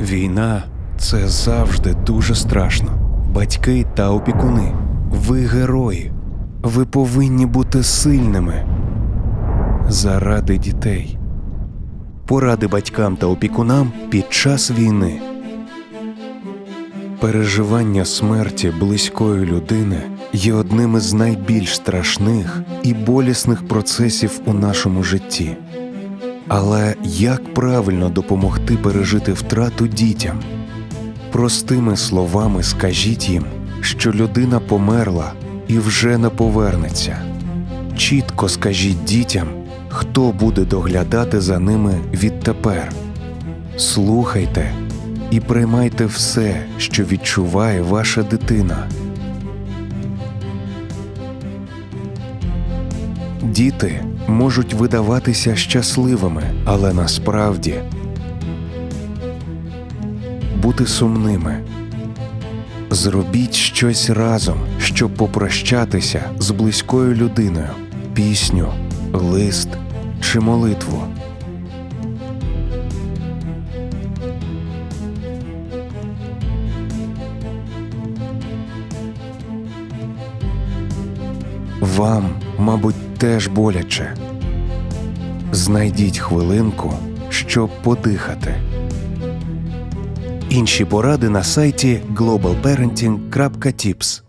Війна це завжди дуже страшно. Батьки та опікуни. Ви герої. Ви повинні бути сильними заради дітей. Поради батькам та опікунам під час війни. Переживання смерті близької людини є одним із найбільш страшних і болісних процесів у нашому житті. Але як правильно допомогти пережити втрату дітям? Простими словами скажіть їм, що людина померла і вже не повернеться. Чітко скажіть дітям, хто буде доглядати за ними відтепер. Слухайте і приймайте все, що відчуває ваша дитина. Діти можуть видаватися щасливими, але насправді бути сумними. Зробіть щось разом, щоб попрощатися з близькою людиною, пісню, лист чи молитву. Вам, мабуть, теж боляче. Знайдіть хвилинку, щоб подихати. Інші поради на сайті globalparenting.tips